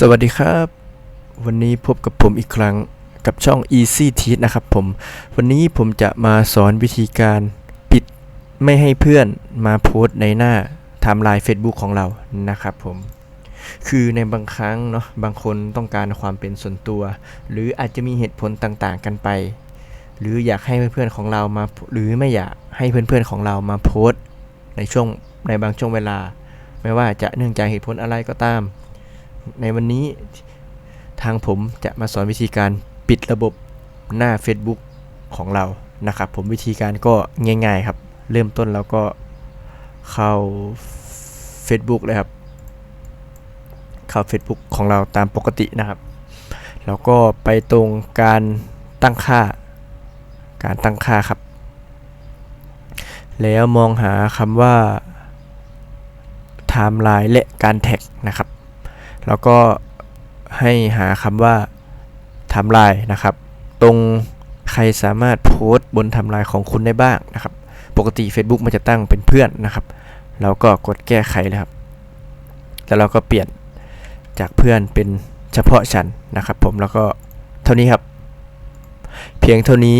สวัสดีครับ วันนี้พบกับผมอีกครั้งกับช่อง Easy Teach นะครับผม วันนี้ผมจะมาสอนวิธีการปิดไม่ให้เพื่อนมาโพสต์ในหน้าไทม์ไลน์ Facebook ของเรานะครับผม คือในบางครั้งเนาะบางคนต้องการความเป็นส่วนตัว หรืออาจจะมีเหตุผลต่างๆกันไป หรืออยากให้เพื่อนๆของเรามา หรือไม่อยากให้เพื่อนๆของเรามาโพสต์ในช่วงในบางช่วงเวลา ไม่ว่าจะเนื่องจากเหตุผลอะไรก็ตาม ในวันนี้ทางผมจะมาสอนวิธีการปิดระบบหน้า Facebook ของเรานะครับ ผมวิธีการก็ง่าย ๆครับ เริ่มต้นเราก็เข้า Facebook เลยครับ เข้า Facebook ของเราตามปกตินะครับ แล้วก็ไปตรงการตั้งค่า การตั้งค่าครับ แล้วมองหาคำว่าไทม์ไลน์และการแท็กนะครับ แล้วก็ให้หาคำว่าไทม์ไลน์นะครับ ตรงใครสามารถโพสต์บนไทม์ไลน์ของคุณได้บ้างนะครับ ปกติ Facebook มันจะตั้งเป็นเพื่อนนะครับ เราก็กดแก้ไขเลยครับ แล้วเราก็เปลี่ยนจากเพื่อนเป็นเฉพาะฉันนะครับผมแล้วก็เท่านี้ครับ เพียงเท่านี้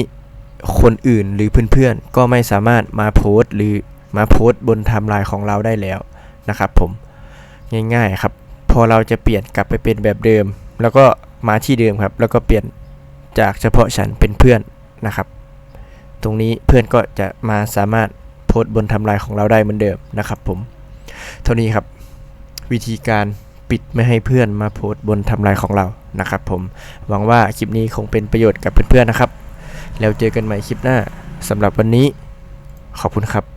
คนอื่นหรือเพื่อนๆก็ไม่สามารถมาโพสต์หรือมาโพสต์บนไทม์ไลน์ของเราได้แล้วนะครับผมง่ายๆครับ อเราจะเปลี่ยนกลับไปเป็นแบบเดิม แล้วก็มาที่เดิมครับ แล้วก็เปลี่ยนจากเฉพาะฉันเป็นเพื่อนนะครับ ตรงนี้เพื่อนก็จะมาสามารถโพสต์บนทำลายของเราได้เหมือนเดิมนะครับผม เท่านี้ครับ วิธีการปิดไม่ให้เพื่อนมาโพสต์บนทำลายของเรานะครับ ผม หวังว่าคลิปนี้คงเป็นประโยชน์กับเพื่อนๆนะครับ แล้วเจอกันใหม่คลิปหน้าสำหรับวันนี้ขอบคุณครับ